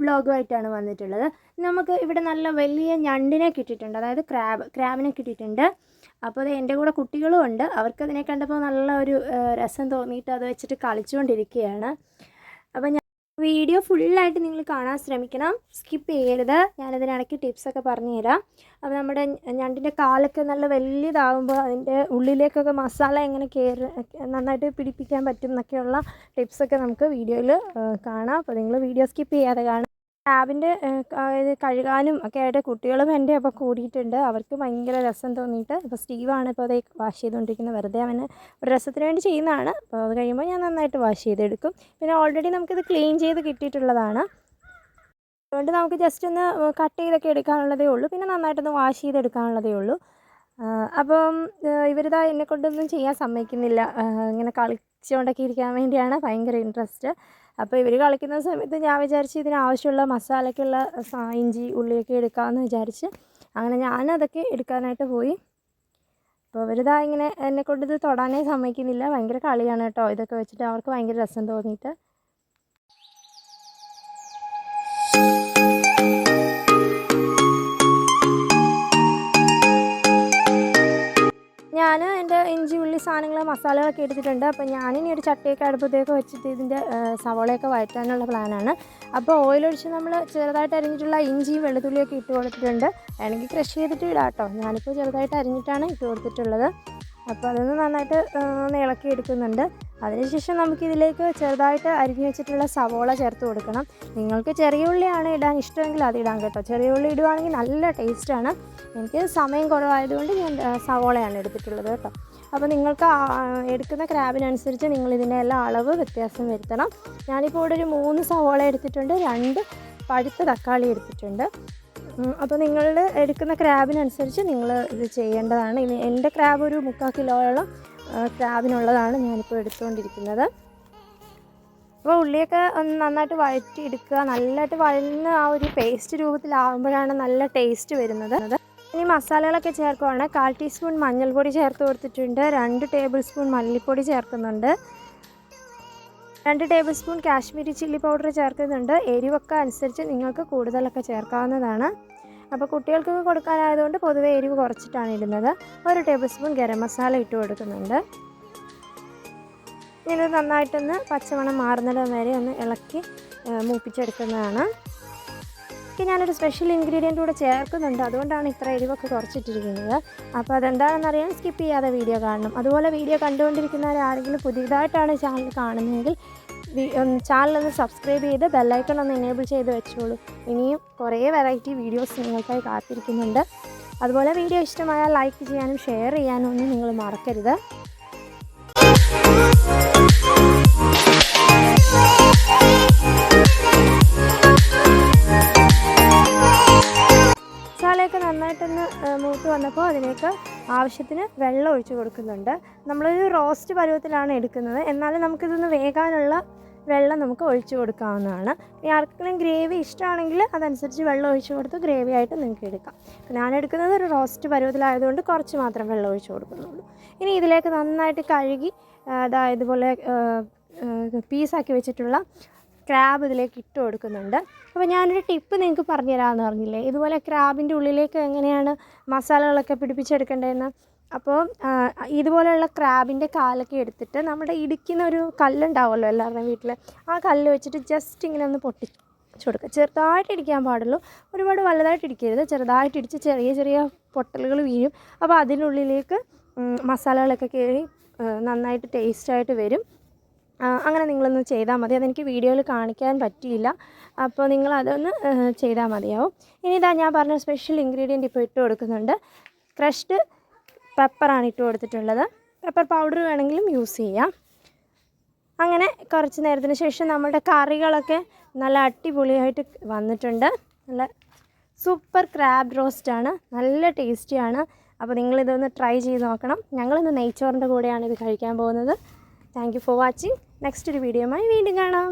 വ്ളോഗുമായിട്ടാണ് വന്നിട്ടുള്ളത്. നമുക്ക് ഇവിടെ നല്ല വലിയ ഞണ്ടിനെ കിട്ടിയിട്ടുണ്ട്. അതായത് ക്രാബ് ക്രാബിനെ കിട്ടിയിട്ടുണ്ട്. അപ്പോൾ അത് എന്റെ കൂടെ കുട്ടികളും ഉണ്ട്. അവർക്കതിനെ കണ്ടപ്പോൾ നല്ല ഒരു രസം തോന്നിയിട്ട് അത് വെച്ചിട്ട് കളിച്ചുകൊണ്ടിരിക്കുകയാണ്. അപ്പോൾ വീഡിയോ ഫുള്ളായിട്ട് നിങ്ങൾ കാണാൻ ശ്രമിക്കണം. സ്കിപ്പ് ചെയ്യരുത്. ഞാനതിനിടയ്ക്ക് ടിപ്സൊക്കെ പറഞ്ഞു തരാം അപ്പോൾ നമ്മുടെ ഞണ്ടിന്റെ കാലൊക്കെ നല്ല വലിയതാകുമ്പോൾ അതിന്റെ ഉള്ളിലേക്കൊക്കെ മസാല എങ്ങനെ കയറി നന്നായിട്ട് പിടിപ്പിക്കാൻ പറ്റും എന്നൊക്കെയുള്ള ടിപ്സൊക്കെ നമുക്ക് വീഡിയോയിൽ കാണാം. അപ്പോൾ നിങ്ങൾ വീഡിയോ സ്കിപ്പ് ചെയ്യാതെ കാണാം ക്രാബിന്റെ ഇത് കഴുകാനും ഒക്കെ ആയിട്ട് കുട്ടികളും എന്റെ ഒപ്പം കൂടിയിട്ടുണ്ട്. അവർക്ക് ഭയങ്കര രസം തോന്നിയിട്ട് ഇപ്പോൾ സ്റ്റീവാണ് ഇപ്പോൾ അതേ വാഷ് ചെയ്തുകൊണ്ടിരിക്കുന്നത് വെറുതെ അവന് ഒരു രസത്തിന് വേണ്ടി ചെയ്യുന്നതാണ്. അപ്പോൾ അത് കഴിയുമ്പോൾ ഞാൻ നന്നായിട്ട് വാഷ് ചെയ്തെടുക്കും. പിന്നെ ഓൾറെഡി നമുക്കിത് ക്ലീൻ ചെയ്ത് കിട്ടിയിട്ടുള്ളതാണ്. അതുകൊണ്ട് നമുക്ക് ജസ്റ്റ് ഒന്ന് കട്ട് ചെയ്തൊക്കെ എടുക്കാനുള്ളതേ ഉള്ളൂ. പിന്നെ നന്നായിട്ടൊന്ന് വാഷ് ചെയ്തെടുക്കാനുള്ളതേ ഉള്ളൂ. അപ്പം ഇവരിതാ എന്നെ കൊണ്ടൊന്നും ചെയ്യാൻ സമ്മതിക്കുന്നില്ല. ഇങ്ങനെ കളിച്ചുകൊണ്ടൊക്കെ ഇരിക്കാൻ വേണ്ടിയാണ് ഭയങ്കര ഇൻട്രസ്റ്റ് അപ്പോൾ ഇവർ കളിക്കുന്ന സമയത്ത് ഞാൻ വിചാരിച്ച് ഇതിനാവശ്യമുള്ള മസാലയ്ക്കുള്ള ഇഞ്ചി ഉള്ളിയൊക്കെ എടുക്കാമെന്ന് വിചാരിച്ച് അങ്ങനെ ഞാനതൊക്കെ എടുക്കാനായിട്ട് പോയി. അപ്പോൾ ഇവരിതാ ഇങ്ങനെ എന്നെ കൊണ്ട് ഇത് തൊടാനേ സമ്മതിക്കുന്നില്ല. ഭയങ്കര കളിയാണ് കേട്ടോ. ഇതൊക്കെ വെച്ചിട്ട് അവർക്ക് ഭയങ്കര രസം തോന്നിയിട്ട് സാധനങ്ങൾ മസാലകളൊക്കെ എടുത്തിട്ടുണ്ട്. അപ്പോൾ ഞാനിനി ഒരു ചട്ടിയൊക്കെ അടുപ്പത്തേക്ക് വെച്ചിട്ട് ഇതിന്റെ സവോളയൊക്കെ വഴറ്റാനുള്ള പ്ലാനാണ്. അപ്പോൾ ഓയിലൊഴിച്ച് നമ്മൾ ചെറുതായിട്ട് അരിഞ്ഞിട്ടുള്ള ഇഞ്ചിയും വെളുത്തുള്ളിയൊക്കെ ഇട്ട് കൊടുത്തിട്ടുണ്ട്. വേണമെങ്കിൽ ക്രഷ് ചെയ്തിട്ട് ഇടാം കേട്ടോ. ഞാനിപ്പോൾ ചെറുതായിട്ട് അരിഞ്ഞിട്ടാണ് ഇട്ട് കൊടുത്തിട്ടുള്ളത്. അപ്പോൾ അതൊന്ന് നന്നായിട്ട് ഒന്ന് ഇളക്കി എടുക്കുന്നുണ്ട്. അതിനുശേഷം നമുക്കിതിലേക്ക് ചെറുതായിട്ട് അരിഞ്ഞു വെച്ചിട്ടുള്ള സവോള ചേർത്ത് കൊടുക്കണം. നിങ്ങൾക്ക് ചെറിയ ഉള്ളിയാണ് ഇടാൻ ഇഷ്ടമെങ്കിൽ അത് ഇടാം കേട്ടോ. ചെറിയ ഉള്ളി ഇടുവാണെങ്കിൽ നല്ല ടേസ്റ്റാണ്. എനിക്ക് സമയം കുറവായതുകൊണ്ട് ഞാൻ സവോളയാണ് എടുത്തിട്ടുള്ളത് കേട്ടോ. അപ്പോൾ നിങ്ങൾക്ക് എടുക്കുന്ന ക്രാബിനനുസരിച്ച് നിങ്ങൾ ഇതിന്റെ എല്ലാം അളവ് വ്യത്യാസം വരുത്തണം. ഞാനിപ്പോൾ ഇവിടെ ഒരു മൂന്ന് സവോള എടുത്തിട്ടുണ്ട് രണ്ട് പഴുത്ത തക്കാളി എടുത്തിട്ടുണ്ട്. അപ്പോൾ നിങ്ങൾ എടുക്കുന്ന ക്രാബിനനുസരിച്ച് നിങ്ങൾ ഇത് ചെയ്യേണ്ടതാണ്. എന്റെ ക്രാബ് ഒരു മുക്കാൽ കിലോയോളം ക്രാബിനുള്ളതാണ് ഞാനിപ്പോൾ എടുത്തുകൊണ്ടിരിക്കുന്നത്. അപ്പോൾ ഉള്ളിയൊക്കെ ഒന്ന് നന്നായിട്ട് വഴറ്റി എടുക്കുക നല്ലതായിട്ട് വഴന്ന് ആ ഒരു പേസ്റ്റ് രൂപത്തിലാവുമ്പോഴാണ് നല്ല ടേസ്റ്റ് വരുന്നത്. ഇനി മസാലകളൊക്കെ ചേർക്കുവാണ്. കാൽ ടീസ്പൂൺ മഞ്ഞൾപ്പൊടി ചേർത്ത് കൊടുത്തിട്ടുണ്ട്. രണ്ട് ടേബിൾ സ്പൂൺ മല്ലിപ്പൊടി ചേർക്കുന്നുണ്ട്. രണ്ട് table spoon Kashmiri chilli powder ചേർക്കുന്നുണ്ട്. എരിവൊക്കെ അനുസരിച്ച് നിങ്ങൾക്ക് കൂടുതലൊക്കെ ചേർക്കാവുന്നതാണ്. അപ്പോൾ കുട്ടികൾക്ക് കൊടുക്കാനായതുകൊണ്ട് പൊതുവെ എരിവ് കുറച്ചിട്ടാണ് ഇടുന്നത്. ഒരു ടേബിൾ സ്പൂൺ ഗരം മസാല ഇട്ട് കൊടുക്കുന്നുണ്ട്. ഇനി നന്നായിട്ടൊന്ന് പച്ചമണം മാറുന്നിടം വരെ ഒന്ന് ഇളക്കി മൂപ്പിച്ചെടുക്കുന്നതാണ്. ഇനി ഞാനൊരു സ്പെഷ്യൽ ഇൻഗ്രീഡിയന്റ് കൂടെ ചേർക്കുന്നുണ്ട്. അതുകൊണ്ടാണ് ഇത്ര എരിവൊക്കെ കുറച്ചിട്ടിരിക്കുന്നത്. അപ്പോൾ അതെന്താണെന്ന് അറിയാൻ സ്കിപ്പ് ചെയ്യാതെ വീഡിയോ കാണണം. അതുപോലെ വീഡിയോ കണ്ടുകൊണ്ടിരിക്കുന്നവർ ആരെങ്കിലും പുതിയതായിട്ടാണ് ചാനൽ കാണുന്നതെങ്കിൽ ചാനൽ ഒന്ന് സബ്സ്ക്രൈബ് ചെയ്ത് ബെല്ലൈക്കൺ ഒന്ന് എനേബിൾ ചെയ്ത് വെച്ചോളൂ. ഇനിയും കുറേ വെറൈറ്റി വീഡിയോസ് നിങ്ങൾക്കായി കാത്തിരിക്കുന്നുണ്ട്. അതുപോലെ വീഡിയോ ഇഷ്ടമായാൽ ലൈക്ക് ചെയ്യാനും ഷെയർ ചെയ്യാനും ഒന്നും നിങ്ങൾ മറക്കരുത്. മസാലയൊക്കെ നന്നായിട്ടൊന്ന് മൂത്ത് വന്നപ്പോൾ അതിലേക്ക് ആവശ്യത്തിന് വെള്ളം ഒഴിച്ച് കൊടുക്കുന്നുണ്ട്. നമ്മളൊരു റോസ്റ്റ് പരുവത്തിലാണ് എടുക്കുന്നത്. എന്നാലും നമുക്കിതൊന്ന് വേകാനുള്ള വെള്ളം നമുക്ക് ഒഴിച്ചു കൊടുക്കാവുന്നതാണ്. ഇനി ആർക്കെങ്കിലും ഗ്രേവി ഇഷ്ടമാണെങ്കിൽ അതനുസരിച്ച് വെള്ളം ഒഴിച്ച് കൊടുത്ത് ഗ്രേവി ആയിട്ട് നിങ്ങൾക്ക് എടുക്കാം. ഞാൻ എടുക്കുന്നത് ഒരു റോസ്റ്റ് പരുവത്തിലായതുകൊണ്ട് കുറച്ച് മാത്രം വെള്ളം ഒഴിച്ചു കൊടുക്കുന്നുള്ളൂ. ഇനി ഇതിലേക്ക് നന്നായിട്ട് കഴുകി അതായതുപോലെ പീസാക്കി വെച്ചിട്ടുള്ള ക്രാബ് ഇതിലേക്ക് ഇട്ട് കൊടുക്കുന്നുണ്ട്. അപ്പോൾ ഞാനൊരു ടിപ്പ് നിങ്ങൾക്ക് പറഞ്ഞു തരാമെന്ന് പറഞ്ഞില്ലേ? ഇതുപോലെ ക്രാബിന്റെ ഉള്ളിലേക്ക് എങ്ങനെയാണ് മസാലകളൊക്കെ പിടിപ്പിച്ചെടുക്കേണ്ടതെന്ന്? അപ്പോൾ ഇതുപോലെയുള്ള ക്രാബിന്റെ കാലൊക്കെ എടുത്തിട്ട് നമ്മുടെ ഇടിക്കുന്ന ഒരു കല്ലുണ്ടാവുമല്ലോ എല്ലാവരുടെയും വീട്ടിൽ. ആ കല്ല് വെച്ചിട്ട് ജസ്റ്റ് ഇങ്ങനെ ഒന്ന് പൊട്ടി കൊടുക്കുക. ചെറുതായിട്ട് ഇടിക്കാൻ പാടുള്ളൂ. ഒരുപാട് വലുതായിട്ട് ഇടിക്കരുത്. ചെറുതായിട്ട് ഇടിച്ച് ചെറിയ ചെറിയ പൊട്ടലുകൾ വീഴും. അപ്പോൾ അതിനുള്ളിലേക്ക് മസാലകളൊക്കെ കയറി നന്നായിട്ട് ടേസ്റ്റായിട്ട് വരും. അങ്ങനെ നിങ്ങളൊന്ന് ചെയ്താൽ മതി. അതെനിക്ക് വീഡിയോയിൽ കാണിക്കാൻ പറ്റിയില്ല. അപ്പോൾ നിങ്ങൾ അതൊന്ന് ചെയ്താൽ മതിയാവും. ഇനി ഇതാ ഞാൻ പറഞ്ഞ സ്പെഷ്യൽ ഇൻഗ്രീഡിയന്റ് ഇപ്പോൾ ഇട്ട് കൊടുക്കുന്നുണ്ട്. ക്രഷ്ഡ് പെപ്പറാണ് ഇട്ട് കൊടുത്തിട്ടുള്ളത്. പെപ്പർ പൗഡർ വേണമെങ്കിലും യൂസ് ചെയ്യാം. അങ്ങനെ കുറച്ച് നേരത്തിന് ശേഷം നമ്മുടെ കറികളൊക്കെ നല്ല അടിപൊളിയായിട്ട് വന്നിട്ടുണ്ട്. നല്ല സൂപ്പർ ക്രാബ് റോസ്റ്റാണ് നല്ല ടേസ്റ്റിയാണ് അപ്പോൾ നിങ്ങളിതൊന്ന് ട്രൈ ചെയ്ത് നോക്കണം. ഞങ്ങളിന്ന് നെയ്ച്ചോറിന്റെ കൂടെയാണ് ഇത് കഴിക്കാൻ പോകുന്നത്. Thank you for watching. Next ഒരു വീഡിയോയുമായി വീണ്ടും കാണാം.